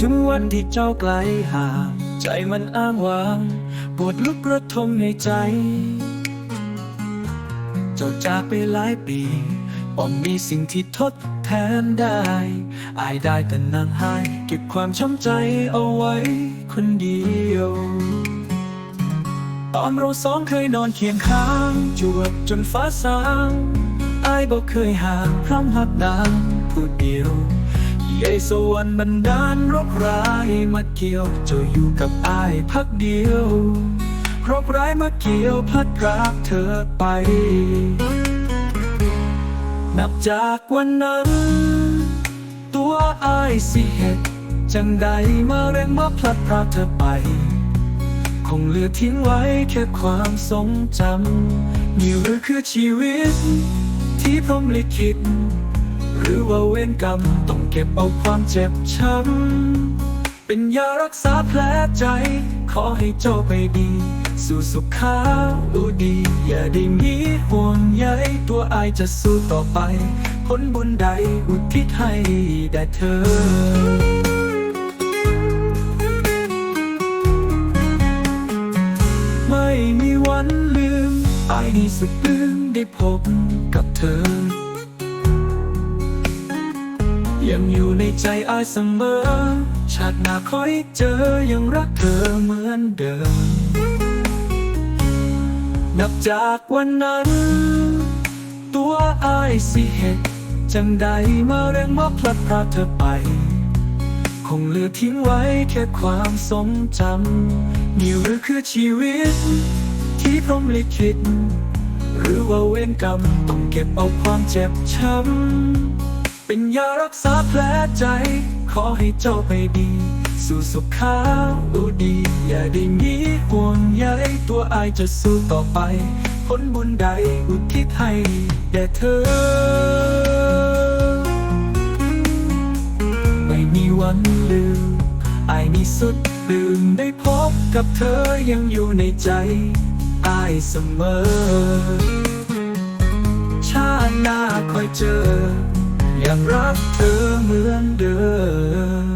ถึงวันที่เจ้าไกลห่าง ใจมันอ้างว้างปวดลุกระทมในใจ เจ้าจากไปหลายปีปอมมีสิ่งที่ทดแทนได้ อายได้แต่นั่งไห้เก็บความช้ำใจเอาไว้คนเดียว ตอนเราสองเคยนอนเคียงข้างจวบจนฟ้าสางอายบอกเคยห่างพร่ำหักนางผู้เดียว เยสวรรค์บันดาลรกร้ายมาเกี่ยวจ้าอยู่กับอายพักเดียวรกร้ายมาเกี่ยวพลัดพรากเธอไป นับจากวันนั้น ตัวอายสิเหตุจังใดมาเร่งมาพลัดพรากเธอไป คงเหลือทิ้งไว้แค่ความทรงจำนี่หรือคือชีวิต ที่พรมลิขิต หรือว่าเวรกรรมต้องเก็บเอาความเจ็บช้ำเป็นยารักษาแผลใจ ขอให้เจ้าไปดี สู่สุขขาดูดี อย่าได้มีห่วงใยตัวอายจะสู้ต่อไป ผลบุญใดอุทิศให้แด่เธอไม่มีวันลืมอายนี่สุดลืมได้พบกับเธอ ยังอยู่ในใจอายเสมอ ชาติหน้าคอยเจอยังรักเธอเหมือนเดิม นับจากวันนั้น ตัวอายสิเหตุจังใดมาเร่งมาพลัดพรากเธอไป คงเหลือทิ้งไว้แค่ความทรงจำนี่หรือคือชีวิต ที่พรหมลิขิตหรือว่าเวรกรรมต้องเก็บเอาความเจ็บช้ำ เป็นยารักษาแผลใจ ขอให้เจ้าไปดี สู่สุขาดูดี อย่าได้มีห่วงใยตัวอายจะสู้ต่อไป ผลบุญใดอุทิศให้แด่เธอ ไม่มีวันลืมอายมีสุดลืมได้พบกับเธอยังอยู่ในใจอายเสมอ ชาติหน้าคอยเจอ ยังรักเธอเหมือนเดิม